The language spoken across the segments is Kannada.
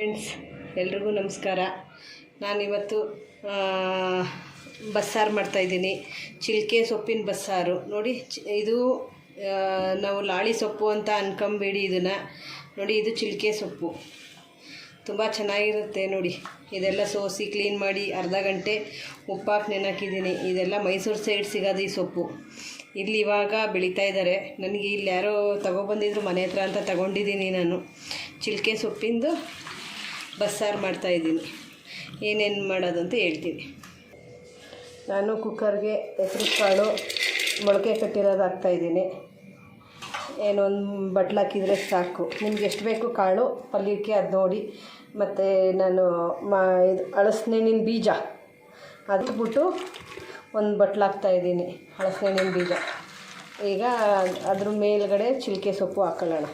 ಫ್ರೆಂಡ್ಸ್ ಎಲ್ರಿಗೂ ನಮಸ್ಕಾರ. ನಾನಿವತ್ತು ಬಸ್ಸಾರು ಮಾಡ್ತಾಯಿದ್ದೀನಿ ಚಿಲ್ಕೆ ಸೊಪ್ಪಿನ ಬಸ್ಸಾರು. ನೋಡಿ ಇದು ನಾವು ಲಾಳಿ ಸೊಪ್ಪು ಅಂತ ಅನ್ಕೊಂಬೇಡಿ ಇದನ್ನು. ನೋಡಿ, ಇದು ಚಿಲ್ಕೆ ಸೊಪ್ಪು. ತುಂಬ ಚೆನ್ನಾಗಿರುತ್ತೆ ನೋಡಿ. ಇದೆಲ್ಲ ಸೋಸಿ ಕ್ಲೀನ್ ಮಾಡಿ ಅರ್ಧ ಗಂಟೆ ಉಪ್ಪಾಕಿ ನೆನಾಕಿದ್ದೀನಿ. ಇದೆಲ್ಲ ಮೈಸೂರು ಸೈಡ್ ಸಿಗೋದು ಈ ಸೊಪ್ಪು. ಇಲ್ಲಿ ಇವಾಗ ಬೆಳೀತಾ ಇದ್ದಾರೆ. ನನಗೆ ಇಲ್ಲಿ ಯಾರೋ ತಗೊಬಂದಿದ್ರು ಮನೆ ಹತ್ರ ಅಂತ ತಗೊಂಡಿದ್ದೀನಿ ನಾನು. ಚಿಲ್ಕೆ ಸೊಪ್ಪಿಂದು ಬಸ್ಸಾರು ಮಾಡ್ತಾಯಿದ್ದೀನಿ ಏನೇನು ಮಾಡೋದು ಅಂತ ಹೇಳ್ತೀನಿ. ನಾನು ಕುಕ್ಕರ್ಗೆ ಹೆಸರು ಕಾಳು ಮೊಳಕೆ ಕಟ್ಟಿರೋದು ಹಾಕ್ತಾಯಿದ್ದೀನಿ ಏನೊಂದು ಬಟ್ಲು ಹಾಕಿದರೆ ಸಾಕು. ನಿಮ್ಗೆ ಎಷ್ಟು ಬೇಕು ಕಾಳು, ಪಲ್ಯಕ್ಕೆ ಅದು ನೋಡಿ. ಮತ್ತು ನಾನು ಮಾ, ಇದು ಹಳಸಿನೆಣ್ಣಿನ ಬೀಜ. ಅದ್ಬಿಟ್ಟು ಒಂದು ಬಟ್ಲು ಹಾಕ್ತಾಯಿದ್ದೀನಿ ಹಳಸ್ನೆಣ್ಣಿನ ಬೀಜ. ಈಗ ಅದ್ರ ಮೇಲ್ಗಡೆ ಚಿಲ್ಕೆ ಸೊಪ್ಪು ಹಾಕೊಳ್ಳೋಣ.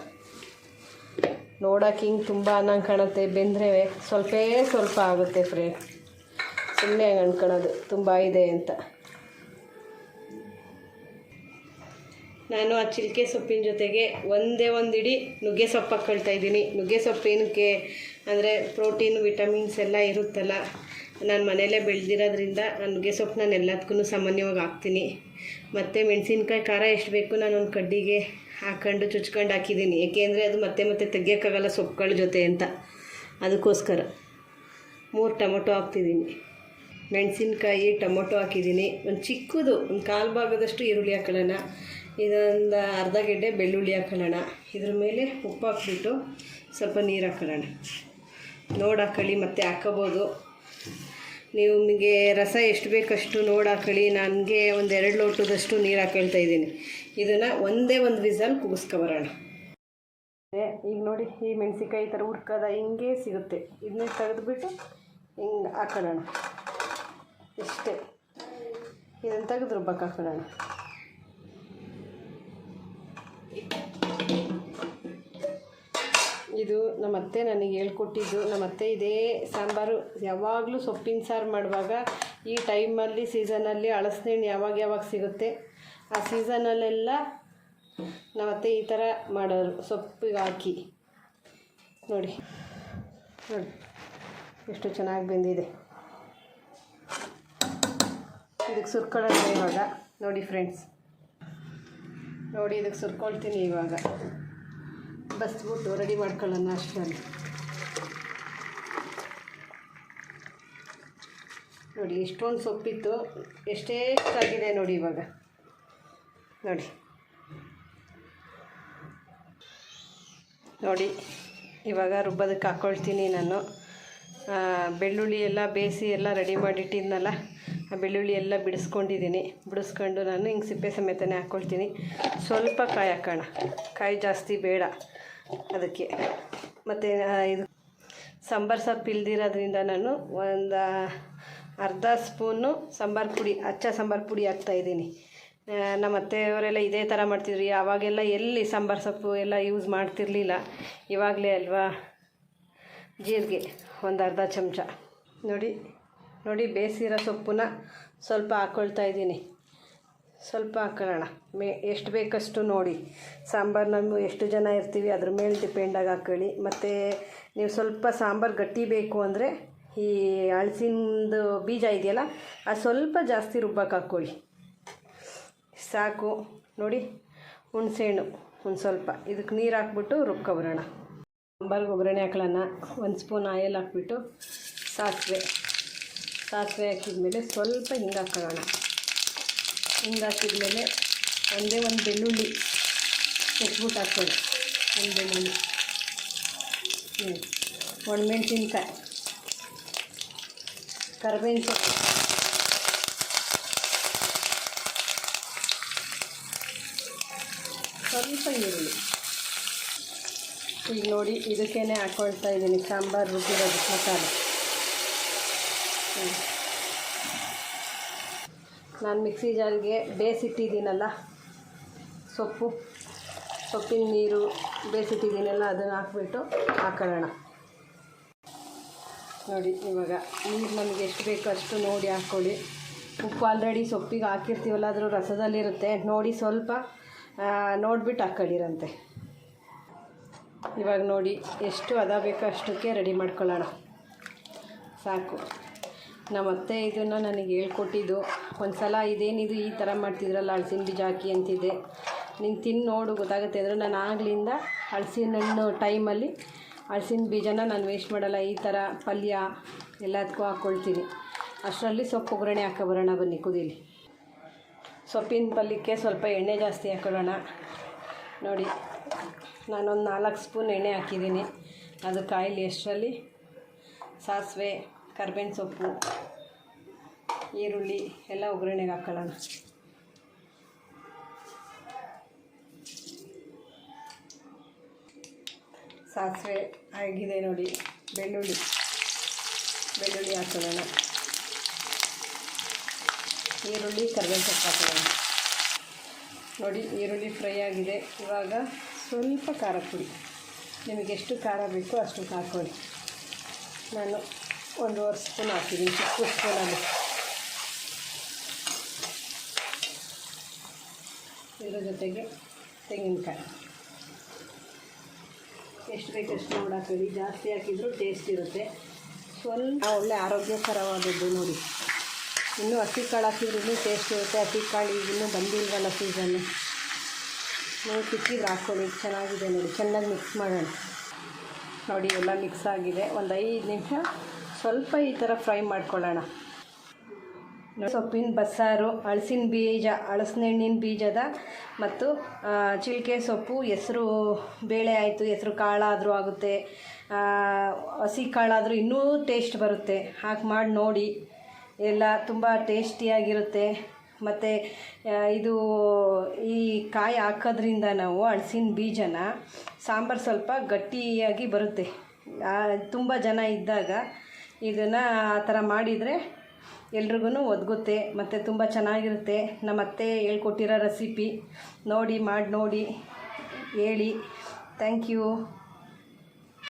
ನೋಡೋಕೆ ಹಿಂಗೆ ತುಂಬ ಅನ್ನಂಗೆ ಕಾಣುತ್ತೆ. ಬೆಂದರೆ ಸ್ವಲ್ಪೇ ಸ್ವಲ್ಪ ಆಗುತ್ತೆ ಫ್ರೆಂಡ್ ಸುಮ್ಮನೆ ಹಂಗೆ ಅನ್ಕೊಳ್ಳೋದು ತುಂಬ ಇದೆ ಅಂತ. ನಾನು ಆ ಚಿಲ್ಕೆ ಸೊಪ್ಪಿನ ಜೊತೆಗೆ ಒಂದೇ ಒಂದು ಇಡೀ ನುಗ್ಗೆ ಸೊಪ್ಪು ಹಾಕ್ಕೊಳ್ತಾ ಇದ್ದೀನಿ. ನುಗ್ಗೆ ಸೊಪ್ಪು ಏನಕ್ಕೆ ಅಂದರೆ ಪ್ರೋಟೀನ್ ವಿಟಮಿನ್ಸ್ ಎಲ್ಲ ಇರುತ್ತಲ್ಲ, ನಾನು ಮನೆಯಲ್ಲೇ ಬೆಳೆದಿರೋದ್ರಿಂದ ಆ ನುಗ್ಗೆ ಸೊಪ್ಪು ನಾನು ಎಲ್ಲದಕ್ಕೂ ಸಾಮಾನ್ಯವಾಗಿ ಹಾಕ್ತೀನಿ. ಮತ್ತು ಮೆಣಸಿನ್ಕಾಯಿ ಖಾರ ಎಷ್ಟು ಬೇಕು ನಾನು ಒಂದು ಕಡ್ಡಿಗೆ ಹಾಕ್ಕೊಂಡು ಚುಚ್ಕೊಂಡು ಹಾಕಿದ್ದೀನಿ. ಏಕೆಂದರೆ ಅದು ಮತ್ತೆ ಮತ್ತೆ ತೆಗಿಯೋಕ್ಕಾಗಲ್ಲ ಸೊಪ್ಪುಗಳ ಜೊತೆ ಅಂತ. ಅದಕ್ಕೋಸ್ಕರ ಮೂರು ಟೊಮೊಟೊ ಹಾಕ್ತಿದ್ದೀನಿ. ಮೆಣಸಿನ್ಕಾಯಿ ಟೊಮೊಟೊ ಹಾಕಿದ್ದೀನಿ. ಒಂದು ಚಿಕ್ಕದು, ಒಂದು ಕಾಲು ಭಾಗದಷ್ಟು ಈರುಳ್ಳಿ ಹಾಕೊಳ್ಳೋಣ. ಇದೊಂದು ಅರ್ಧ ಗೆಡ್ಡೆ ಬೆಳ್ಳುಳ್ಳಿ ಹಾಕೊಳ್ಳೋಣ. ಇದ್ರ ಮೇಲೆ ಉಪ್ಪು ಹಾಕ್ಬಿಟ್ಟು ಸ್ವಲ್ಪ ನೀರು ಹಾಕೊಳ್ಳೋಣ. ನೋಡಿ ಹಾಕೊಳ್ಳಿ, ಮತ್ತೆ ಹಾಕೋಬೋದು. ನಿಮಗೆ ರಸ ಎಷ್ಟು ಬೇಕಷ್ಟು ನೋಡಿ ಹಾಕೊಳ್ಳಿ. ನನಗೆ ಒಂದು ಎರಡು ಲೋಟದಷ್ಟು ನೀರು ಹಾಕೊಳ್ತಾ ಇದ್ದೀನಿ. ಇದನ್ನು ಒಂದೇ ಒಂದು ವಿಸಲ್ ಕುಗಿಸ್ಕೊಬರೋಣ ಈಗ ನೋಡಿ, ಈ ಮೆಣಸಿನ್ಕಾಯಿ ಈ ಥರ ಹುರ್ಕದ ಹಿಂಗೆ ಸಿಗುತ್ತೆ. ಇದನ್ನ ತೆಗೆದುಬಿಟ್ಟು ಹಿಂಗೆ ಹಾಕೊಳ್ಳೋಣ. ಇಷ್ಟೇ. ಇದನ್ನು ತೆಗೆದು ರುಬ್ಬಕ್ಕೆ ಹಾಕೊಳ್ಳೋಣ. ಇದು ನಮ್ಮ ಅತ್ತೆ ನನಗೆ ಹೇಳ್ಕೊಟ್ಟಿದ್ದು. ನಮ್ಮ ಅತ್ತೆ ಇದೇ ಸಾಂಬಾರು. ಯಾವಾಗಲೂ ಸೊಪ್ಪಿನ ಸಾರು ಮಾಡುವಾಗ ಈ ಟೈಮಲ್ಲಿ, ಸೀಸನಲ್ಲಿ ಹಣ್ಣು ಯಾವಾಗ ಯಾವಾಗ ಸಿಗುತ್ತೆ, ಆ ಸೀಸನಲ್ಲೆಲ್ಲ ನಮ್ಮ ಅತ್ತೆ ಈ ಥರ ಮಾಡೋರು, ಸೊಪ್ಪಿಗೆ ಹಾಕಿ. ನೋಡಿ ನೋಡಿ ಎಷ್ಟು ಚೆನ್ನಾಗಿ ಬೆಂದಿದೆ. ಇದಕ್ಕೆ ಸುರ್ಕೊಳ್ಳೋಣ ಇವಾಗ. ನೋಡಿ ಫ್ರೆಂಡ್ಸ್. ನೋಡಿ, ಇದಕ್ಕೆ ಸುರ್ಕೊಳ್ತೀನಿ ಇವಾಗ. ಬಸ್ಬಿಟ್ಟು ರೆಡಿ ಮಾಡ್ಕೊಳ್ಳೋಣ ಅಷ್ಟರಲ್ಲಿ. ನೋಡಿ ಎಷ್ಟೊಂದು ಸೊಪ್ಪಿತ್ತು. ಎಷ್ಟೇ ಆಗಿದೆ ನೋಡಿ ಇವಾಗ. ನೋಡಿ. ನೋಡಿ, ಇವಾಗ ರುಬ್ಬೋದಕ್ಕೆ ಹಾಕ್ಕೊಳ್ತೀನಿ ನಾನು. ಬೆಳ್ಳುಳ್ಳಿ ಎಲ್ಲ ಬೇಯಿಸಿ ಎಲ್ಲ ರೆಡಿ ಮಾಡಿಟ್ಟಿದ್ನಲ್ಲ. ಆ ಬೆಳ್ಳುಳ್ಳಿ ಎಲ್ಲ ಬಿಡಿಸ್ಕೊಂಡಿದ್ದೀನಿ. ಬಿಡಿಸ್ಕೊಂಡು ನಾನು ಹಿಂಗೆ ಸಿಪ್ಪೆ ಸಮೇತನೇ ಹಾಕ್ಕೊಳ್ತೀನಿ ಸ್ವಲ್ಪ ಕಾಯಿ ಹಾಕೋಣ ಕಾಯಿ ಜಾಸ್ತಿ ಬೇಡ ಅದಕ್ಕೆ. ಮತ್ತು ಇದು ಸಾಂಬಾರು ಸೊಪ್ಪು ಇಲ್ದಿರೋದ್ರಿಂದ ನಾನು ಒಂದು ಅರ್ಧ ಸ್ಪೂನು ಸಾಂಬಾರು ಪುಡಿ, ಅಚ್ಚ ಸಾಂಬಾರು ಪುಡಿ ಹಾಕ್ತಾಯಿದ್ದೀನಿ ನಮ್ಮ ಅತ್ತೆಯವರೆಲ್ಲ ಇದೇ ಥರ ಮಾಡ್ತಿದ್ರು. ಆವಾಗೆಲ್ಲ ಎಲ್ಲಿ ಸಾಂಬಾರು ಸೊಪ್ಪು ಎಲ್ಲ ಯೂಸ್ ಮಾಡ್ತಿರ್ಲಿಲ್ಲ, ಇವಾಗಲೇ ಅಲ್ವಾ? ಜೀರಿಗೆ ಒಂದು ಅರ್ಧ ಚಮಚ. ನೋಡಿ. ನೋಡಿ ಬೇಯಿಸಿರೋ ಸೊಪ್ಪನ್ನ ಸ್ವಲ್ಪ ಹಾಕ್ಕೊಳ್ತಾ ಇದ್ದೀನಿ. ಸ್ವಲ್ಪ ಹಾಕೊಳ್ಳೋಣ. ಮೇ ಎಷ್ಟು ಬೇಕಷ್ಟು ನೋಡಿ. ಸಾಂಬಾರು ನಾವು ಎಷ್ಟು ಜನ ಇರ್ತೀವಿ ಅದ್ರ ಮೇಲೆ ಡಿಪೆಂಡಾಗಿ ಹಾಕ್ಕೊಳ್ಳಿ ಮತ್ತು ನೀವು ಸ್ವಲ್ಪ ಸಾಂಬಾರು ಗಟ್ಟಿ ಬೇಕು ಅಂದರೆ ಈ ಹಳಸಿನದು ಬೀಜ ಇದೆಯಲ್ಲ ಅದು ಸ್ವಲ್ಪ ಜಾಸ್ತಿ ರುಬ್ಬಕ್ಕೆ ಹಾಕ್ಕೊಳ್ಳಿ ಸಾಕು. ನೋಡಿ, ಹುಣಸೆಹಣ್ಣು ಒಂದು ಸ್ವಲ್ಪ. ಇದಕ್ಕೆ ನೀರು ಹಾಕ್ಬಿಟ್ಟು ರುಬ್ಕೊಬರೋಣ. ಸಾಂಬಾರ್ಗೆ ಒಗ್ಗರಣೆ ಹಾಕೊಳ್ಳೋಣ ಒಂದು ಸ್ಪೂನ್ ಆಯಿಲ್ ಹಾಕ್ಬಿಟ್ಟು ಸಾಸಿವೆ. ಸಾಸಿವೆ ಹಾಕಿದ್ಮೇಲೆ ಸ್ವಲ್ಪ ಹಿಂಗೆ ಹಾಕೊಳ್ಳೋಣ ಹಿಂಗೆ ಹಾಕಿದ್ಮೇಲೆ ಒಂದೇ ಒಂದು ಬೆಳ್ಳುಳ್ಳಿ ಕೆಟ್ಬಿಟ್ಟು ಹಾಕ್ಕೊಳ್ಳಿ ಒಂದು ಬೆಳ್ಳುಳ್ಳಿ. ಹ್ಞೂ ಒಣಮೆಣ್ಸಿನ್ಕಾಯಿ. ಕರ್ಬೇವಿನ ಸೊಪ್ಪು ಸ್ವಲ್ಪ ಈರುಳ್ಳಿ. ಈಗ ನೋಡಿ ಇದಕ್ಕೇ ಹಾಕ್ಕೊಳ್ತಾ ಇದ್ದೀನಿ. ಸಾಂಬಾರು ರುಬ್ಬಿರೋದು ಮಸಾಲೆ. ನಾನು ಮಿಕ್ಸಿ ಜಾರಿಗೆ ಬೇಯಿಸಿಟ್ಟಿದ್ದೀನಲ್ಲ ಸೊಪ್ಪು, ಸೊಪ್ಪಿನ ನೀರು ಬೇಯಿಸಿಟ್ಟಿದ್ದೀನಲ್ಲ ಅದನ್ನು ಹಾಕ್ಬಿಟ್ಟು ಹಾಕೊಳ್ಳೋಣ. ನೋಡಿ, ಇವಾಗ ನೀರು ನಮಗೆ ಎಷ್ಟು ಬೇಕೋ ಅಷ್ಟು ನೋಡಿ ಹಾಕ್ಕೊಳ್ಳಿ ಉಪ್ಪು ಆಲ್ರೆಡಿ ಸೊಪ್ಪಿಗೆ ಹಾಕಿರ್ತೀವಲ್ಲ, ಅದ್ರ ರಸದಲ್ಲಿರುತ್ತೆ. ನೋಡಿ ಸ್ವಲ್ಪ ನೋಡಿಬಿಟ್ಟು ಹಾಕ್ಕೊಳ್ಳಿರಂತೆ ಇವಾಗ ನೋಡಿ, ಎಷ್ಟು ಅದ ಬೇಕೋ ಅಷ್ಟಕ್ಕೆ ರೆಡಿ ಮಾಡ್ಕೊಳ್ಳೋಣ. ಸಾಕು. ನಮ್ಮ ಅತ್ತೆ ಇದನ್ನು ನನಗೆ ಹೇಳ್ಕೊಟ್ಟಿದ್ದು. ಒಂದು ಸಲ ಇದೇನಿದು ಈ ಥರ ಮಾಡ್ತಿದ್ರಲ್ಲ, ಹಳ್ಸಿನ ಬೀಜ ಹಾಕಿ ಅಂತಿದ್ದೆ ನೀನು ತಿಂದು ನೋಡು, ಗೊತ್ತಾಗುತ್ತೆ. ಅಂದರೆ ನಾನು ಆಗಲಿಂದ ಹಳಸಿನ ಹಣ್ಣು ಟೈಮಲ್ಲಿ ಹಳ್ಸಿನ ಬೀಜನ ನಾನು ವೇಸ್ಟ್ ಮಾಡಲ್ಲ. ಈ ಥರ ಪಲ್ಯ ಎಲ್ಲದಕ್ಕೂ ಹಾಕ್ಕೊಳ್ತೀನಿ ಅಷ್ಟರಲ್ಲಿ ಸೊಪ್ಪು ಒಗ್ಗರಣೆ ಹಾಕೋ ಬರೋಣ ಬನ್ನಿ, ಕುದೀಲಿ. ಸೊಪ್ಪಿನ ಪಲ್ಯಕ್ಕೆ ಸ್ವಲ್ಪ ಎಣ್ಣೆ ಜಾಸ್ತಿ ಹಾಕೊಳ್ಳೋಣ. ನೋಡಿ, ನಾನೊಂದು ನಾಲ್ಕು ಸ್ಪೂನ್ ಎಣ್ಣೆ ಹಾಕಿದ್ದೀನಿ. ಅದು ಕಾಯಿಲಿ ಎಷ್ಟರಲ್ಲಿ ಸಾಸಿವೆ ಕರ್ಬೇವಿನ ಸೊಪ್ಪು, ಈರುಳ್ಳಿ ಎಲ್ಲ ಒಗ್ಗರಣೆಗೆ ಹಾಕೊಳ್ಳೋಣ. ಸಾಸಿವೆ ಆಗಿದೆ ನೋಡಿ, ಬೆಳ್ಳುಳ್ಳಿ ಬೆಳ್ಳುಳ್ಳಿ ಹಾಕೊಳ್ಳೋಣ. ಈರುಳ್ಳಿ, ಕರ್ಬೇವಿನ ಸೊಪ್ಪು ಹಾಕೊಳ್ಳೋಣ. ನೋಡಿ, ಈರುಳ್ಳಿ ಫ್ರೈ ಆಗಿದೆ. ಇವಾಗ ಸ್ವಲ್ಪ ಖಾರ ಪುಡಿ. ನಿಮಗೆ ಎಷ್ಟು ಖಾರ ಬೇಕೋ ಅಷ್ಟು ಹಾಕೊಳ್ಳಿ. ನಾನು ಒಂದೂವರೆ ಸ್ಪೂನ್ ಹಾಕಿದ್ದೀನಿ ಚಿಕ್ಕ ಸ್ಪೂನಲ್ಲಿ ಇದರ ಜೊತೆಗೆ ತೆಂಗಿನಕಾಯಿ. ಎಷ್ಟು ಬೇಕಷ್ಟು ನೋಡಿ ಹಾಕಿ ಜಾಸ್ತಿ ಹಾಕಿದರೂ ಟೇಸ್ಟ್ ಇರುತ್ತೆ. ಸ್ವಲ್ಪ ಒಳ್ಳೆ ಆರೋಗ್ಯಕರವಾದದ್ದು ನೋಡಿ. ಇನ್ನೂ ಹಸಿ ಕಾಳು ಹಾಕಿದ್ರೂ ಟೇಸ್ಟ್ ಇರುತ್ತೆ. ಹಸಿ ಕಾಳು ಈಗ ಇನ್ನೂ ಬಂದಿಲ್ವಲ್ಲ ಸೀಸನ್ನು ನೀವು ಸಿಕ್ಕಿದ್ರೆ ಹಾಕ್ಕೊಳ್ಳಿ ಚೆನ್ನಾಗಿದೆ ನೋಡಿ. ಚೆನ್ನಾಗಿ ಮಿಕ್ಸ್ ಮಾಡೋಣ. ನೋಡಿ, ಎಲ್ಲ ಮಿಕ್ಸ್ ಆಗಿದೆ. ಒಂದು ಐದು ನಿಮಿಷ ಸ್ವಲ್ಪ ಈ ಥರ ಫ್ರೈ ಮಾಡ್ಕೊಳ್ಳೋಣ. ಸೊಪ್ಪಿನ ಬಸ್ಸಾರು ಹಳಸಿನ ಬೀಜ ಹಳಸಿನೆಣ್ಣಿನ ಬೀಜದ ಮತ್ತು ಚಿಲ್ಕೆ ಸೊಪ್ಪು, ಹೆಸರು ಬೇಳೆ ಆಯಿತು, ಹೆಸರು ಕಾಳಾದರೂ ಆಗುತ್ತೆ. ಹಸಿ ಕಾಳಾದರೂ ಇನ್ನೂ ಟೇಸ್ಟ್ ಬರುತ್ತೆ. ಹಾಕಿ ಮಾಡಿ ನೋಡಿ. ಎಲ್ಲ ತುಂಬ ಟೇಸ್ಟಿಯಾಗಿರುತ್ತೆ ಮತ್ತು ಇದು ಈ ಕಾಯಿ ಹಾಕೋದ್ರಿಂದ ನಾವು ಹಳಸಿನ ಬೀಜನ ಸಾಂಬಾರು ಸ್ವಲ್ಪ ಗಟ್ಟಿಯಾಗಿ ಬರುತ್ತೆ. ತುಂಬ ಜನ ಇದ್ದಾಗ ಇದನ್ನು ಆ ಥರ ಮಾಡಿದರೆ ಎಲ್ರಿಗೂ ಒದಗುತ್ತೆ, ಮತ್ತು ತುಂಬ ಚೆನ್ನಾಗಿರುತ್ತೆ. ನಮ್ಮ ಅತ್ತೆ ಹೇಳ್ಕೊಟ್ಟಿರೋ ರೆಸಿಪಿ ನೋಡಿ, ಮಾಡಿ ನೋಡಿ, ಹೇಳಿ. Thank you